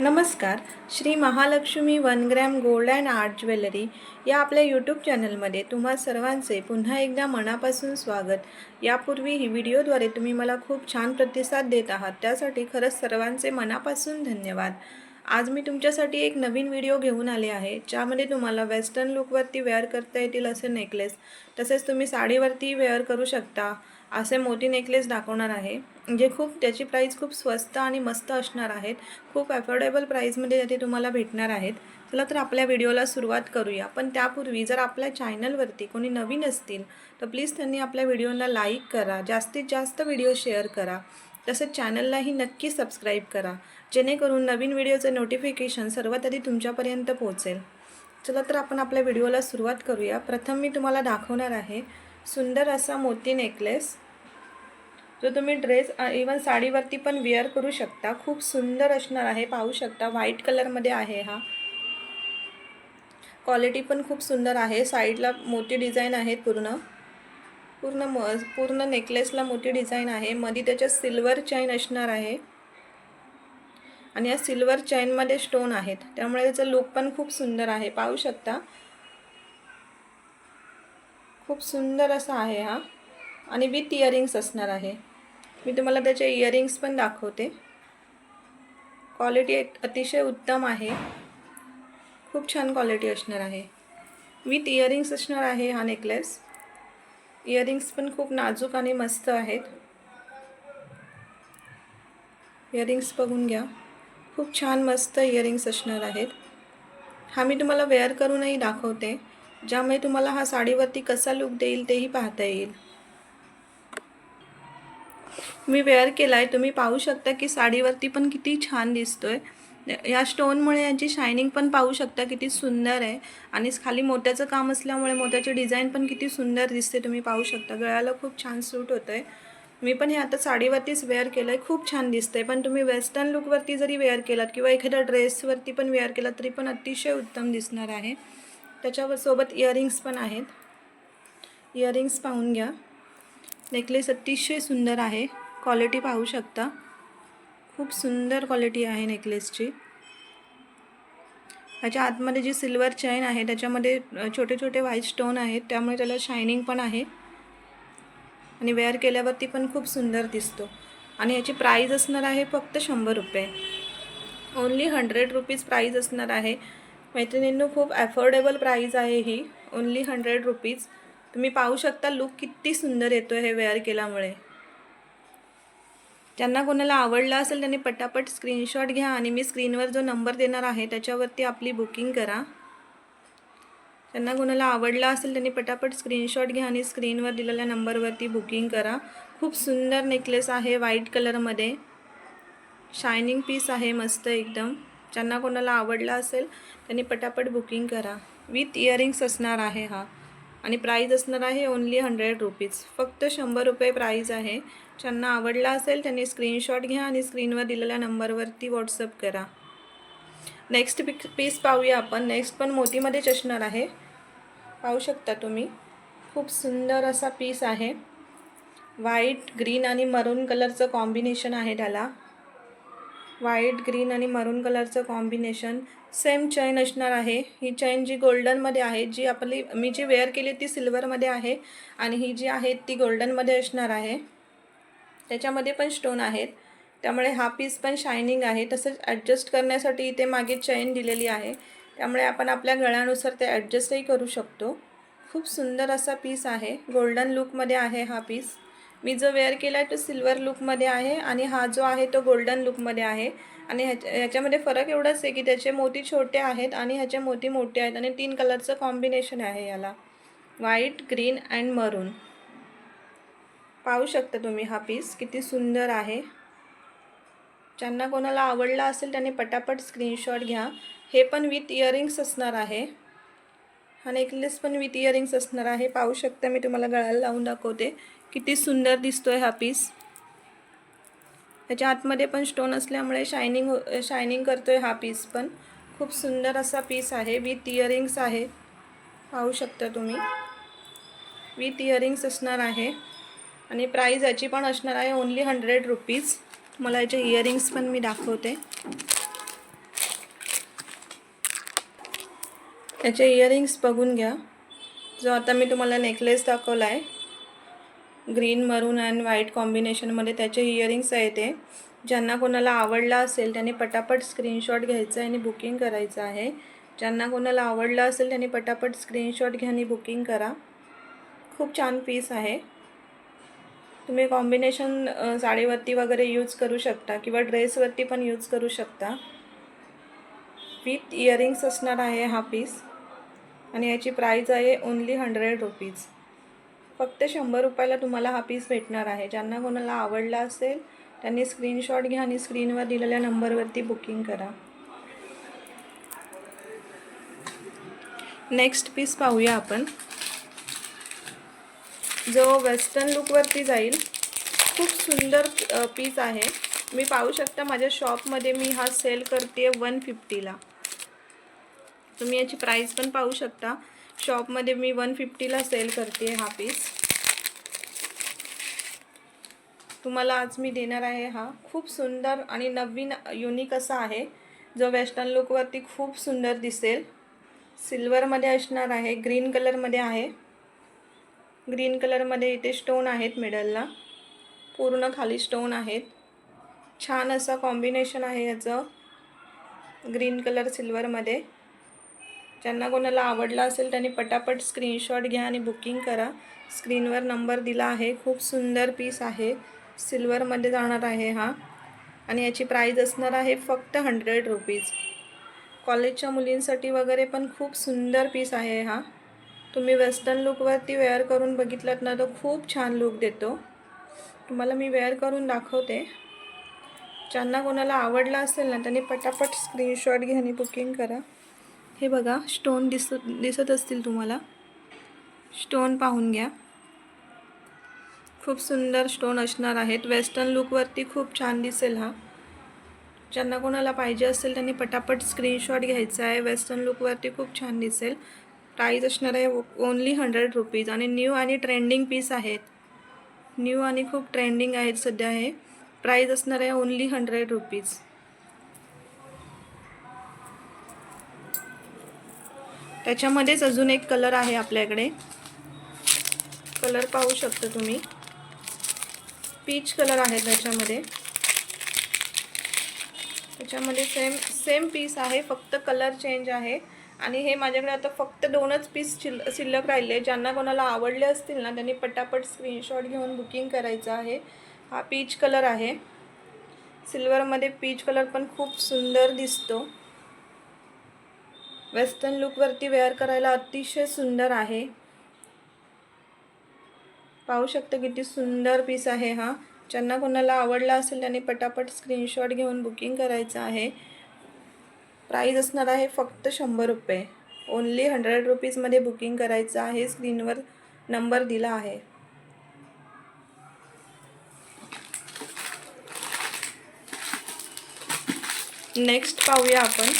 नमस्कार. Shri Mahalakshmi one gram gold and art jewellery या आपल्या यूट्यूब चॅनलमध्ये तुम्हा सर्वांचे पुन्हा एकदा मनापासून स्वागत. यापूर्वी ही व्हिडिओद्वारे तुम्ही मला खूप छान प्रतिसाद देत आहात. त्यासाठी खरंच सर्वांचे मनापासून धन्यवाद. आज मी तुमच्यासाठी एक नवीन व्हिडिओ घेऊन आले आहे ज्यामध्ये तुम्हाला वेस्टर्न लुकवरती वेअर करता येतील असे नेकलेस तसेच तुम्ही साडीवरती वेअर करू शकता असे मोती नेकलेस दाखवणार आहे. जे खूप त्याची प्राईस खूप स्वस्त आणि मस्त असणार आहेत. खूप अफोर्डेबल प्राईजमध्ये ते तुम्हाला भेटणार आहेत. चला तर आपल्या व्हिडिओला सुरुवात करूया. पण त्यापूर्वी जर आपल्या चॅनलवरती कोणी नवीन असतील तर प्लीज त्यांनी आपल्या व्हिडिओला लाईक करा. जास्तीत जास्त व्हिडिओ शेअर करा. तसंच चॅनललाही नक्की सबस्क्राईब करा. जेणेकरून नवीन व्हिडिओचं नोटिफिकेशन सर्वात आधी तुमच्यापर्यंत पोहोचेल. चला तर आपण आपल्या व्हिडिओला सुरुवात करूया. प्रथम मी तुम्हाला दाखवणार आहे सुंदर असा मोती नेकलेस जो तुम्ही ड्रेस इवन साडीवरती पण वेअर करू शकता. खूप सुंदर असणार आहे पाहू शकता. व्हाईट कलरमध्ये आहे हा. क्वालिटी पण खूप सुंदर आहे. साईडला मोठी डिझाईन आहेत पूर्ण. पूर्ण म पूर्ण नेकलेसला मोठी डिझाईन आहे. मध्ये त्याच्यात सिल्वर चैन असणार आहे. आणि या सिल्वर चैनमध्ये स्टोन आहेत. त्यामुळे त्याचा लुक पण खूप सुंदर आहे. पाहू शकता. खूप सुंदर असा आहे हा. आणि विथ इयरिंग्स असणार आहे. मी तुम्हाला त्याचे इयरिंग्स पण दाखवते. क्वालिटी अतिशय उत्तम आहे. खूप छान क्वालिटी असणार आहे. विथ इयरिंग्स असणार आहे हा नेकलेस इयरिंग्स पण खूप नाजूक आणि मस्त आहेत. इयरिंग्स बघून घ्या. खूप छान मस्त इयरिंग्स असणार आहेत. हा मी तुम्हाला वेअर करूनही दाखवते. ज्यामुळे तुम्हाला हा साडीवरती कसा लुक देईल तेही पाहता येईल. मी वेअर केला आहे तुम्ही पाहू शकता की साडीवरती पण किती छान दिसतोय. या स्टोनमुळे यांची शायनिंग पण पाहू शकता किती सुंदर आहे. आणि खाली मोत्याचं काम असल्यामुळे मोत्याची डिझाईन पण किती सुंदर दिसते. तुम्ही पाहू शकता. गळ्याला खूप छान सूट होतं आहे मी पण हे आता साडीवरतीच वेअर केलं आहे खूप छान दिसतं आहे पण तुम्ही वेस्टर्न लुकवरती जरी वेअर केलात किंवा एखाद्या ड्रेसवरती पण वेअर केलात तरी पण अतिशय उत्तम दिसणार आहे. त्याच्यासोबत इयरिंग्स पण आहेत. इयरिंग्स पाहून घ्या. नेकलेस अतिशय सुंदर आहे. क्वालिटी पाहू शकता. खूप सुंदर क्वालिटी आहे नेकलेसची. त्याच्या आतमध्ये जी सिल्वर चैन आहे त्याच्यामध्ये छोटे छोटे व्हाईट स्टोन आहेत. त्यामुळे त्याला शायनिंग पण आहे. आणि वेअर केल्यावरती पण खूप सुंदर दिसतो. आणि याची प्राईज असणार आहे फक्त शंभर रुपये. ओन्ली हंड्रेड रुपीज प्राईज असणार आहे. मैत्रिणींनो खूप ॲफोर्डेबल प्राईज आहे ही. ओन्ली हंड्रेड रुपीज तुम्ही पाहू शकता लुक किती सुंदर येतो हे वेअर केल्यामुळे. ज्यांना कोणाला आवडला असेल त्यांनी पटापट स्क्रीनशॉट घ्या आणि मी स्क्रीनवर जो नंबर देणार आहे त्याच्यावरती आपली बुकिंग करा. त्यांना कोणाला आवडला असेल त्यांनी पटापट स्क्रीनशॉट घ्या आणि स्क्रीनवर दिलेल्या नंबरवरती बुकिंग करा. खूप सुंदर नेकलेस आहे व्हाईट कलरमध्ये शायनिंग पीस आहे मस्त एकदम. ज्यांना कोणाला आवडला असेल त्यांनी पटापट बुकिंग करा. विथ इयरिंग्स असणार आहे हा. आणि प्राईज असणार आहे ओन्ली हंड्रेड रुपीज फक्त शंभर रुपये प्राईज आहे. ज्यांना आवडला असेल त्यांनी स्क्रीनशॉट घ्या आणि स्क्रीनवर दिलेल्या नंबरवरती व्हॉट्सअप करा. नेक्स्ट पिक पीस पाहूया आपण. नेक्स्ट पण मोतीमध्येच असणार आहे. पाहू शकता तुम्ही. खूप सुंदर असा पीस आहे. व्हाईट ग्रीन आणि मरून कलरचं कॉम्बिनेशन आहे त्याला. व्हाईट ग्रीन आणि मरून कलरचं कॉम्बिनेशन सेम चैन असणार आहे. ही चैन जी गोल्डनमध्ये आहे जी आपली मी जी वेअर केली ती सिल्वरमध्ये आहे आणि ही जी आहे ती गोल्डनमध्ये असणार आहे. त्याच्यामध्ये पण स्टोन आहेत. त्यामुळे हा पीस पण शायनिंग आहे. तसंच ॲडजस्ट करण्यासाठी इथे मागे चैन दिलेली आहे. त्यामुळे आपण आपल्या गळ्यानुसार ते ॲडजस्टही करू शकतो. खूप सुंदर असा पीस आहे. गोल्डन लुकमध्ये आहे हा पीस मी जो वेअर केला आहे तो सिल्वर लुकमध्ये आहे आणि हा जो आहे तो गोल्डन लुकमध्ये आहे. आणि ह्याच्या ह्याच्यामध्ये फरक एवढाच आहे की त्याचे मोती छोटे आहेत आणि ह्याचे मोती मोठे आहेत आणि तीन कलरचं कॉम्बिनेशन आहे याला. व्हाईट ग्रीन अँड मरून पाहू शकता तुम्ही हा पीस किती सुंदर आहे. ज्यांना कोणाला आवडला असेल त्यांनी पटापट स्क्रीनशॉट घ्या. हे पण विथ इयरिंग्स असणार आहे. हा नेकलेस पण विथ इयरिंग्स असणार आहे. पाहू शकता मी तुम्हाला गळाला लावून दाखवते. किती सुंदर दिसतोय हा पीस त्याच्या आतमध्ये पण स्टोन असल्यामुळे शायनिंग शायनिंग करतो आहे हा पीस पण. खूप सुंदर असा पीस आहे. विथ इयरिंग्स आहे. पाहू शकता तुम्ही. विथ इयरिंग्स असणार आहे. आणि प्राईज याची पण असणार आहे ओन्ली हंड्रेड रुपीज मला याचे इयरिंग्स पण मी दाखवते. याचे इयरिंग्स बघून घ्या. जो आता मी तुम्हाला नेकलेस दाखवला आहे ग्रीन मरून अँड व्हाईट कॉम्बिनेशनमध्ये त्याचे इयरिंग्स आहे ते. ज्यांना कोणाला आवडला असेल त्यांनी पटापट स्क्रीनशॉट घ्यायचा आहे आणि बुकिंग करायचं आहे. ज्यांना कोणाला आवडलं असेल त्यांनी पटापट स्क्रीनशॉट घ्या आणि बुकिंग करा. खूप छान पीस आहे. तुम्ही कॉम्बिनेशन साडीवरती वगैरे यूज करू शकता किंवा ड्रेसवरती पण यूज करू शकता. विथ इयरिंग्स असणार आहे हा पीस. आणि याची प्राईज आहे ओन्ली हंड्रेड रुपीज. फक्त शंभर रुपयाला तुम्हाला हा पीस भेटणार आहे. ज्यांना कोणाला आवडला असेल त्यांनी स्क्रीनशॉट घ्या आणि स्क्रीनवर दिलेल्या नंबरवरती बुकिंग करा. नेक्स्ट पीस पाहूया आपण. जो वेस्टर्न लुकवरती जाईल खूप सुंदर पीस आहे. मी पाहू शकता माझ्या शॉपमध्ये मी हा सेल करते वन फिफ्टीला तुम्ही याची प्राईस पण पाहू शकता. शॉपमध्ये मी वन फिफ्टीला सेल करते हा पीस तुम्हाला आज मी देणार आहे हा. खूप सुंदर आणि नवीन युनिक असा आहे. जो वेस्टर्न लुकवरती खूप सुंदर दिसेल. सिल्वरमध्ये असणार आहे ग्रीन कलरमध्ये आहे. ग्रीन कलरमध्ये इथे स्टोन आहेत मिडलला पूर्ण खाली स्टोन आहेत. छान असं कॉम्बिनेशन आहे याचं. ग्रीन कलर सिल्वरमध्ये ज्यांना कोणाला आवडला असेल त्यांनी पटापट स्क्रीनशॉट घ्या आणि बुकिंग करा. स्क्रीनवर नंबर दिला आहे. खूप सुंदर पीस आहे. सिल्वरमध्ये जाणार आहे हा. आणि याची प्राईज असणार आहे फक्त हंड्रेड रुपीज कॉलेजच्या मुलींसाठी वगैरे पण खूप सुंदर पीस आहे हा. तुम्ही वेस्टर्न लुकवरती वेअर करून बघितलात ना तर खूप छान लुक देतो. तुम्हाला मी वेअर करून दाखवते. ज्यांना कोणाला आवडला असेल ना त्यांनी पटापट स्क्रीनशॉट घ्या आणि बुकिंग करा. हे बघा स्टोन दिसत दिसत असतील तुम्हाला. स्टोन पाहून घ्या. खूप सुंदर स्टोन असणार आहेत. वेस्टर्न लुकवरती खूप छान दिसेल हा. ज्यांना कोणाला पाहिजे असेल त्यांनी पटापट स्क्रीनशॉट घ्यायचा आहे. वेस्टर्न लुकवरती खूप छान दिसेल. प्राईज असणार आहे ओनली हंड्रेड रुपीज आणि न्यू आणि ट्रेंडिंग पीस आहेत. न्यू आणि खूप ट्रेंडिंग आहेत सध्या हे. प्राईज असणार आहे ओन्ली हंड्रेड रुपीज त्याच्यामध्येच अजून एक कलर आहे आपल्याकडे. कलर पाहू शकता तुम्ही. पीच कलर आहे त्याच्यामध्ये. त्याच्यामध्ये सेम सेम पीस आहे फक्त कलर चेंज आहे. आणि हे माझ्याकडे आता फक्त दोनच पीस शिल शिल्लक राहिले. ज्यांना कोणाला आवडले असतील ना त्यांनी पटापट स्क्रीनशॉट घेऊन बुकिंग करायचं आहे. हा पीच कलर आहे. सिल्वरमध्ये पीच कलर पण खूप सुंदर दिसतो. वेस्टर्न लुकवरती वेअर करायला अतिशय सुंदर आहे. पाहू शकता किती सुंदर पीस आहे हा. ज्यांना कोणाला आवडला असेल त्यांनी पटापट स्क्रीनशॉट घेऊन बुकिंग करायचं आहे. प्राईज असणार आहे फक्त शंभर रुपये. ओन्ली हंड्रेड रुपीजमध्ये बुकिंग करायचं आहे. स्क्रीनवर नंबर दिला आहे. नेक्स्ट पाहूया आपण.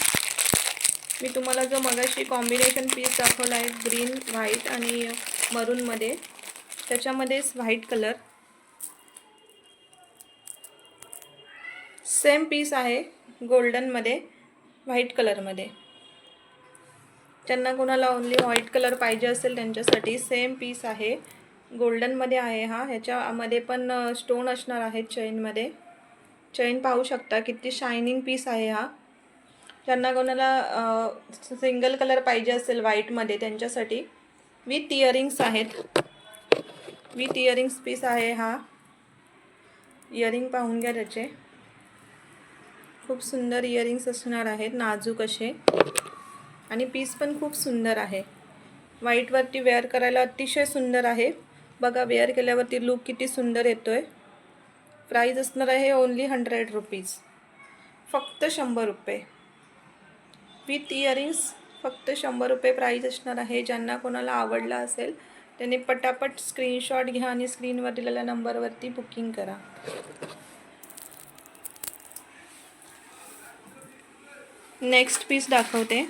मी तुम्हाला जो मगाशी कॉम्बिनेशन पीस दाखवला आहे ग्रीन व्हाईट आणि मरूनमध्ये त्याच्यामध्येच व्हाईट कलर सेम पीस आहे गोल्डनमध्ये व्हाईट कलरमध्ये ज्यांना कोणाला ओनली व्हाईट कलर पाहिजे असेल त्यांच्यासाठी सेम पीस आहे. गोल्डनमध्ये आहे हा. ह्याच्यामध्ये पण uh, स्टोन असणार आहेत चैनमध्ये चैन पाहू शकता किती शायनिंग पीस आहे हा. ज्यांना कोणाला सिंगल कलर पाहिजे असेल व्हाईटमध्ये त्यांच्यासाठी विथ इयरिंग्स आहेत. विथ इयरिंग्स पीस आहे हा. इयरिंग पाहून घ्या त्याचे. खूप सुंदर इयरिंग्स असणार आहेत नाजूक असे. आणि पीस पण खूप सुंदर आहे. व्हाईटवरती वेअर करायला अतिशय सुंदर आहे. बघा वेअर केल्यावरती लुक किती सुंदर येतो आहे प्राईज असणार आहे ओन्ली हंड्रेड रुपीज फक्त शंभर रुपये. विथ इयरिंग्स फक्त शंभर रुपये प्राईज असणार आहे. ज्यांना कोणाला आवडला असेल त्यांनी पटापट स्क्रीनशॉट घ्या आणि स्क्रीनवर दिलेल्या नंबरवरती बुकिंग करा. नेक्स्ट पीस दाखवते.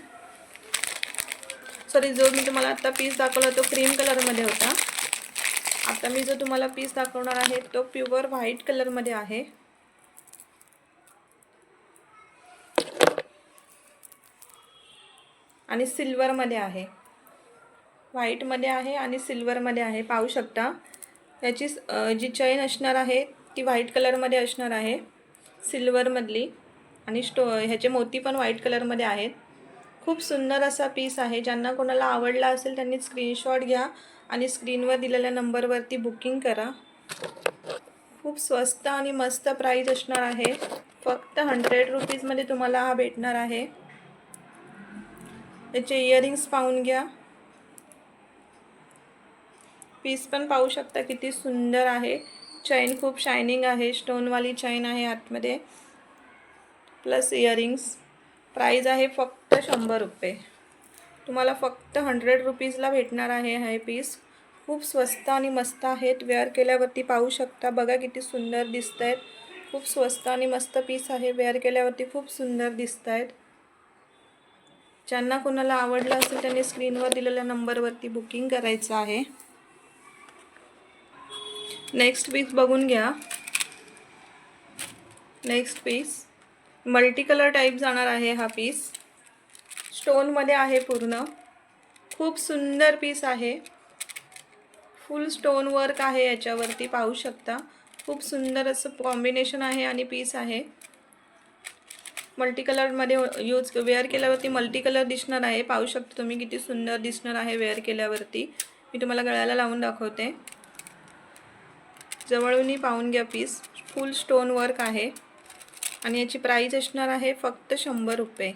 सॉरी जो मी तुम्हाला आता पीस दाखवला तो क्रीम कलरमध्ये होता. आता मी जो तुम्हाला पीस दाखवणार आहे तो प्युअर व्हाईट कलरमध्ये आहे. आणि सिल्वरमध्ये आहे. व्हाईटमध्ये आहे आणि सिल्वरमध्ये आहे. पाहू शकता. याची जी चैन असणार आहे ती व्हाईट कलरमध्ये असणार आहे. सिल्वरमधली. आणि स्टो ह्याचे मोती पण व्हाईट कलरमध्ये आहेत. खूप सुंदर असा पीस आहे. ज्यांना कोणाला आवडला असेल त्यांनी स्क्रीनशॉट घ्या आणि स्क्रीनवर दिलेल्या नंबरवरती बुकिंग करा. खूप स्वस्त आणि मस्त प्राईज असणार आहे. फक्त हंड्रेड रुपीजमध्ये तुम्हाला हा भेटणार आहे. त्याचे इयरिंग्स पाहून घ्या. पीस पण पाहू शकता किती सुंदर आहे. चैन खूप शायनिंग आहे. स्टोनवाली चैन आहे आतमध्ये. प्लस इयरिंग्स प्राईज आहे फक्त शंभर रुपये. तुम्हाला फक्त हंड्रेड रुपीजला भेटणार आहे हे पीस खूप स्वस्त आणि मस्त आहेत. वेअर केल्यावरती पाहू शकता. बघा किती सुंदर दिसत आहेत खूप स्वस्त आणि मस्त पीस आहे. वेअर केल्यावरती खूप सुंदर दिसत आहेत ज्यांना कोणाला आवडलं असेल त्यांनी स्क्रीनवर दिलेल्या नंबरवरती बुकिंग करायचं आहे. नेक्स्ट पीस बघून घ्या. Next piece multi colour type जाणार आहे हा पीस स्टोनमध्ये आहे पूर्ण. खूप सुंदर पीस आहे. फुल स्टोन वर्क आहे याच्यावरती पाहू शकता. खूप सुंदर असं कॉम्बिनेशन आहे आणि पीस आहे. मल्टी कलरमध्ये यूज वेअर केल्यावरती मल्टी कलर दिसणार आहे. पाहू शकता तुम्ही किती सुंदर दिसणार आहे वेअर केल्यावरती. मी तुम्हाला गळ्याला लावून दाखवते. जवळूनही पाहून घ्या पीस फुल स्टोन वर्क आहे. आणि याची प्राईज असणार आहे फक्त शंभर रुपये.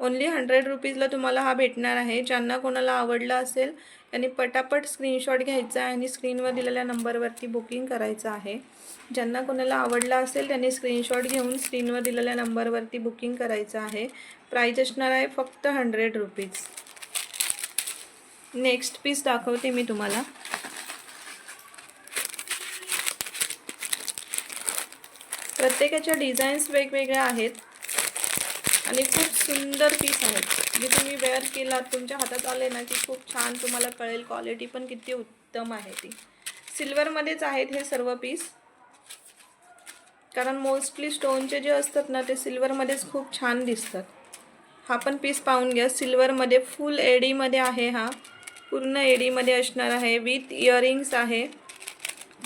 ओन्ली हंड्रेड रुपीजला तुम्हाला हा भेटणार आहे. ज्यांना कोणाला आवडला असेल आणि पटापट स्क्रीनशॉट घ्यायचा आहे आणि स्क्रीनवर दिलेल्या नंबरवरती बुकिंग करायचं आहे. ज्यांना कोणाला आवडला असेल त्यांनी स्क्रीनशॉट घेऊन स्क्रीनवर दिलेल्या नंबरवरती बुकिंग करायचं आहे. प्राईज असणार आहे फक्त हंड्रेड रुपीज नेक्स्ट पीस दाखवते मी तुम्हाला. प्रत्येकाच्या डिझाईन्स वेगवेगळ्या आहेत. आणि खूप सुंदर पीस आहेत जे तुम्ही वेअर केलात तुमच्या हातात आले ना की खूप छान तुम्हाला कळेल क्वालिटी पण किती उत्तम आहे ती. सिल्वरमध्येच आहेत हे सर्व पीस कारण मोस्टली स्टोनचे जे असतात ना ते सिल्वरमध्येच खूप छान दिसतात. हा पण पीस पाहून घ्या. सिल्वरमध्ये फुल एडीमध्ये आहे हा. पूर्ण एडीमध्ये असणार आहे. विथ इयरिंग्स आहे.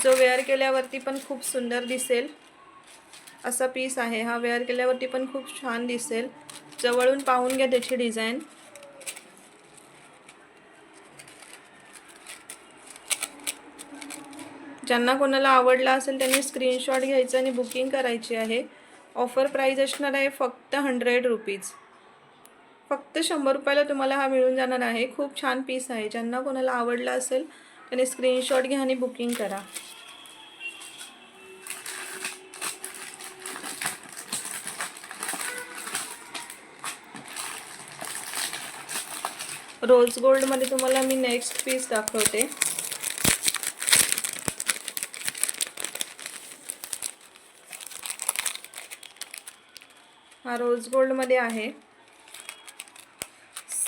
जो वेअर केल्यावरती पण खूप सुंदर दिसेल. असा पीस आहे. हा वेअर केल्यावरती पण खूप छान दिसेल. जवळून पाहून घ्या त्याची डिझाईन ज्यांना कोणाला आवडला असेल त्यांनी स्क्रीनशॉट घ्यायचं आणि बुकिंग करायची आहे. ऑफर प्राईज असणार आहे फक्त हंड्रेड रुपीज फक्त शंभर रुपयाला तुम्हाला हा मिळून जाणार आहे. खूप छान पीस आहे. ज्यांना कोणाला आवडला असेल त्यांनी स्क्रीनशॉट घ्या आणि बुकिंग करा. रोज गोल्डमध्ये तुम्हाला मी नेक्स्ट पीस दाखवते. हा रोज गोल्डमध्ये आहे.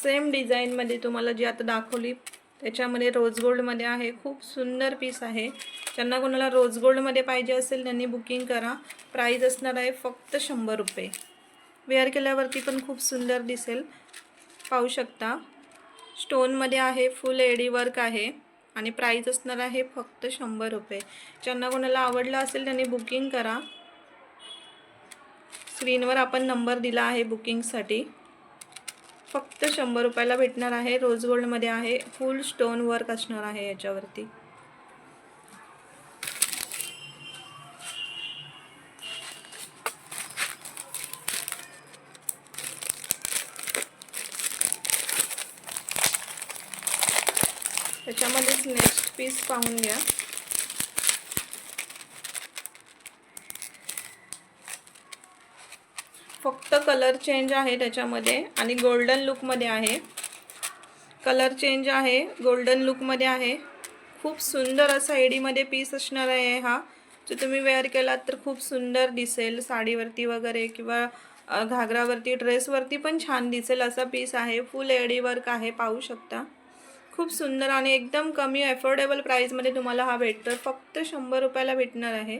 सेम डिझाईनमध्ये तुम्हाला जी आता दाखवली त्याच्यामध्ये रोज गोल्डमध्ये आहे. खूप सुंदर पीस आहे. ज्यांना कोणाला रोज गोल्डमध्ये पाहिजे असेल त्यांनी बुकिंग करा. प्राईज असणार आहे फक्त शंभर रुपये. वेअर केल्यावरती पण खूप सुंदर दिसेल. पाहू शकता. स्टोनमध्ये आहे फुल एडी वर्क आहे आणि प्राईज असणार आहे फक्त शंभर रुपये. ज्यांना कोणाला आवडलं असेल त्यांनी बुकिंग करा. स्क्रीनवर आपण नंबर दिला आहे बुकिंगसाठी. फक्त शंभर रुपयाला भेटणार आहे. रोज गोल्डमध्ये आहे. फुल स्टोन वर्क असणार आहे याच्यावरती. पाहून घ्या फक्त कलर चेंज आहे त्याच्यामध्ये आणि गोल्डन लुकमध्ये आहे. कलर चेंज आहे गोल्डन लुकमध्ये आहे. खूप सुंदर असा एडीमध्ये पीस असणार आहे हा. जो तुम्ही वेअर केलात तर खूप सुंदर दिसेल. साडीवरती वगैरे किंवा घागरावरती ड्रेसवरती पण छान दिसेल असा पीस आहे. फुल एडी वर्क आहे पाहू शकता. खूप सुंदर आणि एकदम कमी अफोर्डेबल प्राईजमध्ये तुम्हाला हा भेटतो फक्त शंभर रुपयाला भेटणार आहे.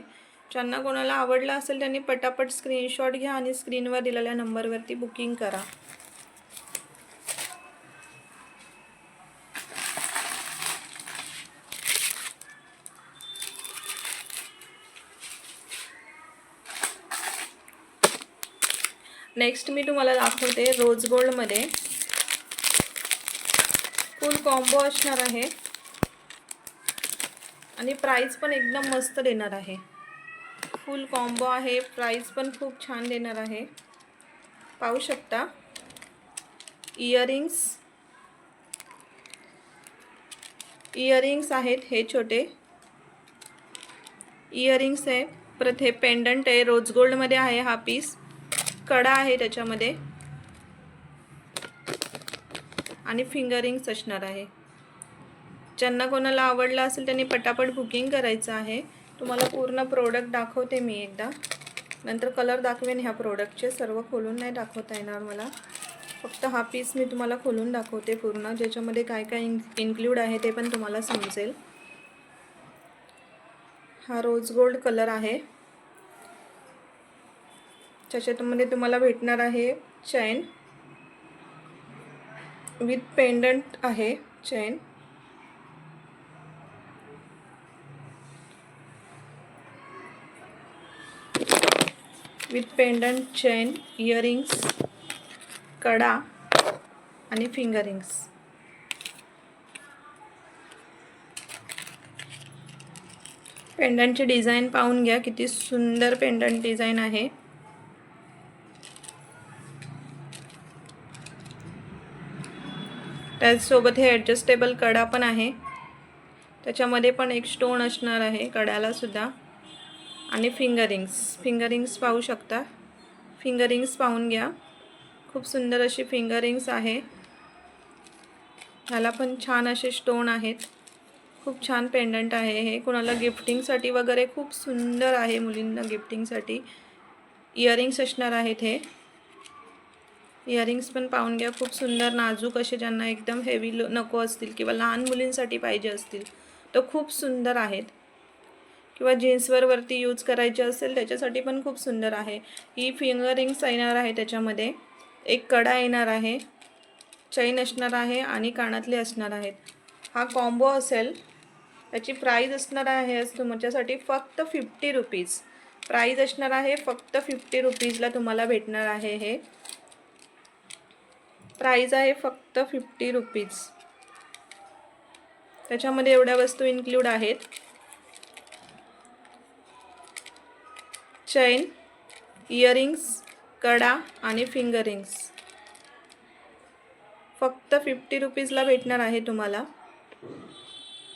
ज्यांना कोणाला आवडला असेल त्यांनी पटापट स्क्रीनशॉट घ्या आणि स्क्रीनवर दिलेल्या नंबरवरती बुकिंग करा. नेक्स्ट मी तुम्हाला दाखवते रोज गोल्डमध्ये. फुल कॉम्बो असणार आहे. आणि प्राईस पण एकदम मस्त देणार आहे. फुल कॉम्बो आहे. प्राईस पण खूप छान देणार आहे. पाहू शकता. इयरिंग्स इयरिंग्स आहेत हे छोटे. इयरिंग्स आहे. परत हे पेंडंट आहे. रोज गोल्डमध्ये आहे हा पीस कडा आहे त्याच्यामध्ये. आणि फिंगरिंग्स असणार आहे. ज्यांना कोणाला आवडला असेल त्यांनी पटापट बुकिंग करायचं आहे. तुम्हाला पूर्ण प्रोडक्ट दाखवते मी एकदा. नंतर कलर दाखवेन ह्या प्रोडक्टचे सर्व खोलून नाही दाखवता येणार मला. फक्त हा पीस मी तुम्हाला खोलून दाखवते पूर्ण. ज्याच्यामध्ये काय काय इन इन्क्ल्यूड आहे ते पण तुम्हाला समजेल. हा रोज गोल्ड कलर आहे. त्याच्यामध्ये तुम्हाला भेटणार आहे चैन. विथ पेंडंट आहे chain. With pendant chain earrings कडा आणि फिंगरिंग्स. पेंडंटची डिझाईन पाहून घ्या किती सुंदर पेंडंट डिझाईन आहे. त्याचसोबत हे ॲडजस्टेबल कडा पण आहे. त्याच्यामध्ये पण एक स्टोन असणार आहे कड्याला सुद्धा. आणि फिंगरिंग्स फिंगरिंग्स पाहू शकता. फिंगरिंग्स पाहून घ्या. खूप सुंदर अशी फिंगरिंग्स आहे. ह्याला पण छान असे स्टोन आहेत. खूप छान पेंडंट आहे हे. कोणाला गिफ्टिंगसाठी वगैरे खूप सुंदर आहे मुलींना गिफ्टिंगसाठी इयरिंग्स असणार आहेत हे. इयरिंग्स पण पाहून घ्या. खूप सुंदर नाजूक असे ज्यांना एकदम हेवी नको असतील किंवा लहान मुलींसाठी पाहिजे असतील तर खूप सुंदर आहेत. किंवा जीन्सवर वरती यूज करायचे असेल त्याच्यासाठी पण खूप सुंदर आहे. ही फिंगरिंग्स येणार आहे त्याच्यामध्ये. एक कडा येणार आहे. चैन असणार आहे आणि कानातले असणार आहेत. हा कॉम्बो असेल. त्याची प्राईज असणार आहे तुमच्यासाठी फक्त फिफ्टी रुपीज प्राईज असणार आहे फक्त फिफ्टी रुपीजला तुम्हाला भेटणार आहे हे. प्राईज आहे फक्त फिफ्टी रुपीज. त्याच्यामध्ये एवढ्या वस्तू इन्क्लूड आहेत. चैन इयरिंग्स कडा आणि फिंगरिंग्स. फक्त फिफ्टी रुपीजला भेटणार आहे तुम्हाला.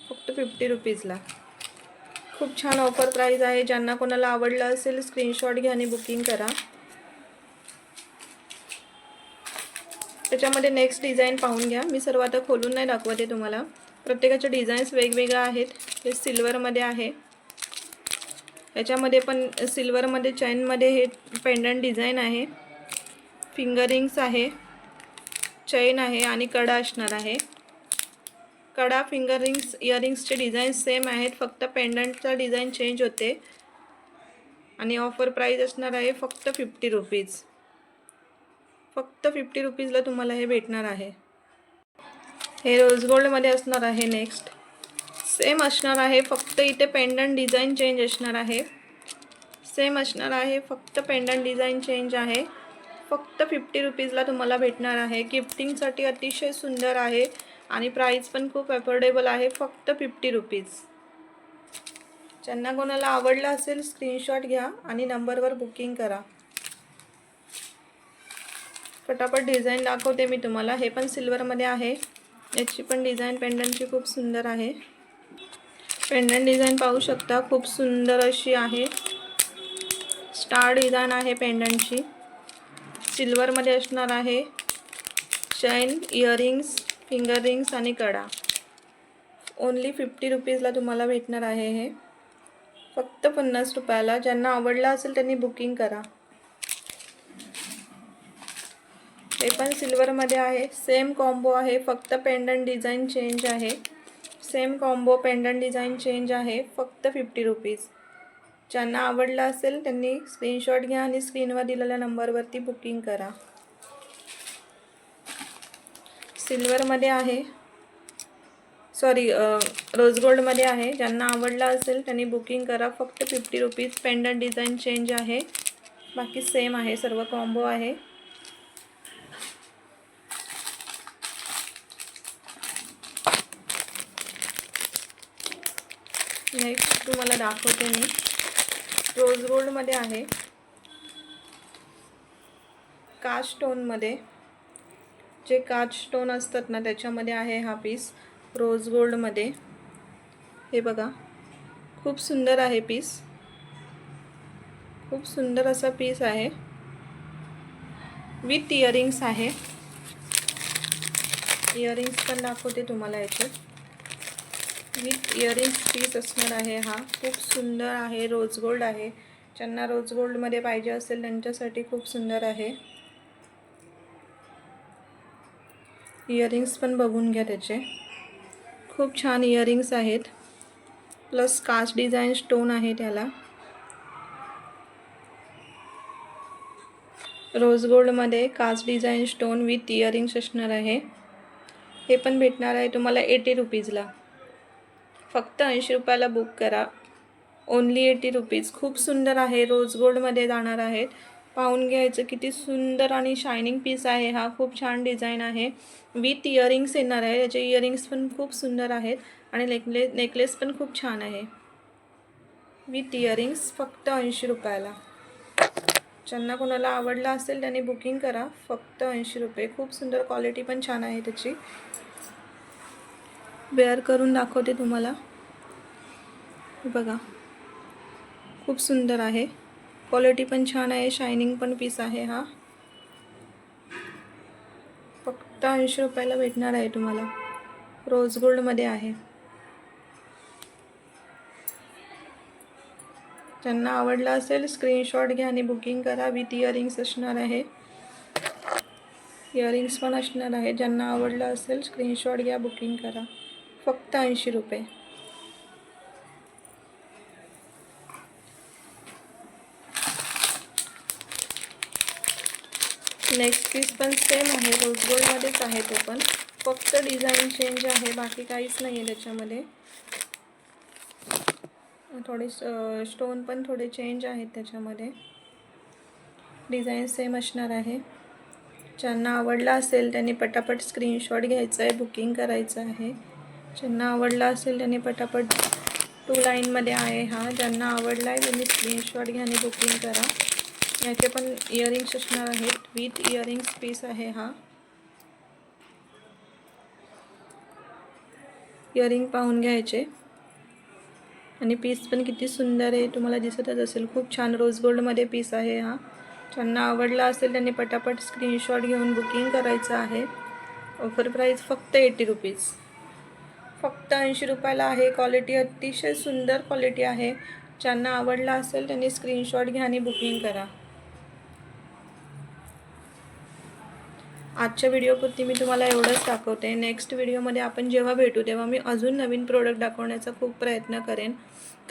फक्त फिफ्टी रुपीजला. खूप छान ऑफर प्राईज आहे. ज्यांना कोणाला आवडलं असेल स्क्रीनशॉट घ्या आणि बुकिंग करा. त्याच्यामध्ये नेक्स्ट डिझाईन पाहून घ्या. मी सर्व आता खोलून नाही दाखवते तुम्हाला. प्रत्येकाचे डिझाईन्स वेगवेगळ्या आहेत. हे सिल्वरमध्ये आहे. याच्यामध्ये पण सिल्वरमध्ये चैनमध्ये हे पेंडंट डिझाईन आहे. फिंगरिंग्स आहे. चैन आहे आणि कडा असणार आहे. कडा फिंगरिंग्स इयरिंग्सचे डिझाईन सेम आहेत. फक्त पेंडंटचा डिझाईन चेंज होते. आणि ऑफर प्राईज असणार आहे फक्त फिफ्टी रुपीज फक्त फिफ्टी रुपीजला तुम्हाला हे भेटणार आहे. हे रोज गोल्डमध्ये असणार आहे नेक्स्ट सेम असणार आहे फक्त इथे पेंडंट डिझाईन चेंज असणार आहे. सेम असणार आहे फक्त पेंडंट डिझाईन चेंज आहे. फक्त फिफ्टी रुपीजला तुम्हाला भेटणार आहे. गिफ्टिंगसाठी अतिशय सुंदर आहे आणि प्राईस पण खूप अफोर्डेबल आहे फक्त फिफ्टी रुपीज ज्यांना कोणाला आवडलं असेल स्क्रीनशॉट घ्या आणि नंबरवर बुकिंग करा. फटाफट डिझाईन दाखवते मी तुम्हाला. हे पण सिल्वरमध्ये आहे. याची पण डिझाईन पेंडंटची खूप सुंदर आहे. पेंडंट डिझाईन पाहू शकता खूप सुंदर अशी आहे. स्टार डिझाईन आहे पेंडंटची. सिल्वरमध्ये असणार आहे. चैन इयरिंग्स फिंगर रिंग्स आणि कडा. ओनली फिफ्टी रुपीजला तुम्हाला भेटणार आहे हे. फक्त पन्नास रुपयाला. ज्यांना आवडला असेल त्यांनी बुकिंग करा. हे पण सिल्वरमध्ये आहे. सेम कॉम्बो आहे. फक्त पेंडंट डिझाईन चेंज आहे. Same combo pendant design change आहे. फक्त फिफ्टी रुपीज ज्यांना आवडलं असेल त्यांनी स्क्रीनशॉट घ्या आणि स्क्रीनवर दिलेल्या नंबरवरती बुकिंग करा. सिल्वरमध्ये आहे. सॉरी रोज गोल्डमध्ये आहे. ज्यांना आवडला असेल त्यांनी बुकिंग करा. फक्त fifty rupees pendant design change आहे. बाकी सेम आहे. सर्व कॉम्बो आहे. नेक्स्ट तुम्हाला दाखवते मी. रोज गोल्डमध्ये आहे. काच स्टोनमध्ये जे काच स्टोन असतात ना त्याच्यामध्ये आहे हा पीस रोज गोल्डमध्ये हे बघा. खूप सुंदर आहे पीस खूप सुंदर असा पीस आहे. विथ इयरिंग्स आहे. इयरिंग्स पण दाखवते तुम्हाला याच्यात विथ इयरिंग्स पीस असणार आहे हा. खूप सुंदर आहे रोज गोल्ड आहे. ज्यांना रोज गोल्डमध्ये पाहिजे असेल त्यांच्यासाठी खूप सुंदर आहे. इयरिंग्स पण बघून घ्या त्याचे. खूप छान इयरिंग्स आहेत. प्लस कास्ट डिझाईन स्टोन आहे त्याला. Rose गोल्डमध्ये cast design stone with earrings असणार आहे. हे पण भेटणार आहे तुम्हाला एटी रुपीजला. फक्त ऐंशी रुपयाला बुक करा. ओन्ली एटी रुपीज खूप सुंदर आहे. रोज गोल्डमध्ये जाणार आहेत. पाहून घ्यायचं किती सुंदर आणि शायनिंग पीस आहे हा. खूप छान डिझाईन आहे. विथ इयरिंग्स येणार आहे. याचे इयरिंग्स पण खूप सुंदर आहेत आणि नेकले नेकलेस पण खूप छान आहे. विथ इयरिंग्स फक्त ऐंशी रुपयाला. ज्यांना कोणाला आवडला असेल त्यांनी बुकिंग करा. फक्त ऐंशी रुपये. खूप सुंदर क्वालिटी पण छान आहे त्याची. वेअर करून दाखवते तुम्हाला. बघा. खूप सुंदर आहे. क्वालिटी पण छान आहे. शायनिंग पण पीस आहे हा. फक्त ऐंशी रुपयाला भेटणार आहे तुम्हाला. रोज गोल्डमध्ये आहे. ज्यांना आवडला असेल स्क्रीनशॉट घ्या आणि बुकिंग करा. विथ इयरिंग्स असणार आहे. इयरिंग्स पण असणार आहे. ज्यांना आवडलं असेल स्क्रीनशॉट घ्या बुकिंग करा. फक्त ऐंशी रुपये. नेक्स्ट पीस पण सेम आहे. रोज गोल्डमध्येच आहे तो पण. फक्त डिझाईन चेंज आहे. बाकी काहीच नाही आहे त्याच्यामध्ये. थोडे स्टोन पण थोडे चेंज आहेत त्याच्यामध्ये. डिझाईन सेम असणार आहे. ज्यांना आवडला असेल त्यांनी पटापट स्क्रीनशॉट घ्यायचा आहे बुकिंग करायचं आहे. ज्यांना आवडला असेल त्यांनी पटापट टू लाईनमध्ये आहे हा. ज्यांना आवडला आहे त्यांनी स्क्रीनशॉट घ्या आणि बुकिंग करा. याचे पण इयरिंग्स असणार आहेत. विथ इयरिंग्स पीस आहे हा. इयरिंग पाहून घ्यायचे. आणि पीस पण किती सुंदर आहे. तुम्हाला दिसतच असेल. खूप छान रोज गोल्डमध्ये पीस आहे हा. ज्यांना आवडला असेल त्यांनी पटापट स्क्रीनशॉट घेऊन बुकिंग करायचं आहे. ऑफर प्राईस फक्त एटी रुपीज फक्त ऐंशी रुपयाला आहे. क्वालिटी अतिशय सुंदर क्वालिटी आहे. ज्यांना आवडला असेल त्यांनी स्क्रीनशॉट घ्या आणि बुकिंग करा. आजच्या व्हिडिओपुरती मी तुम्हाला एवढंच दाखवते. नेक्स्ट व्हिडिओमध्ये आपण जेव्हा भेटू तेव्हा मी अजून नवीन प्रोडक्ट दाखवण्याचा खूप प्रयत्न करेन.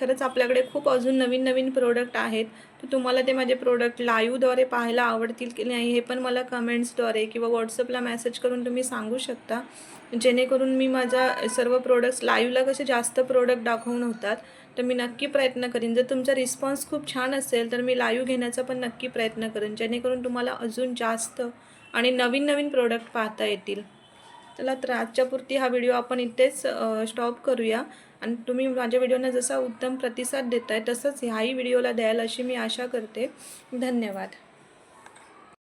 खरंच आपल्याकडे खूप अजून नवीन नवीन प्रोडक्ट आहेत. तर तुम्हाला ते माझे प्रोडक्ट लाईव्हद्वारे पाहायला आवडतील की नाही हे पण मला कमेंट्सद्वारे किंवा व्हॉट्सअपला मेसेज करून तुम्ही सांगू शकता. जेणेकरून मी माझा सर्व प्रोडक्ट्स लाईव्हला कसे जास्त प्रोडक्ट दाखवून होतात तर मी नक्की प्रयत्न करीन. जर तुमचा रिस्पॉन्स खूप छान असेल तर मी लाईव्ह घेण्याचा पण नक्की प्रयत्न करेन. जेणेकरून तुम्हाला अजून जास्त आणि नवीन नवीन प्रोडक्ट पाहता येतील. चला तर आजच्यापुरती हा व्हिडिओ आपण इथेच स्टॉप करूया. आणि तुम्ही माझ्या व्हिडिओना जसा उत्तम प्रतिसाद देताय तसंच ह्याही व्हिडिओला द्याल अशी मी आशा करते. धन्यवाद.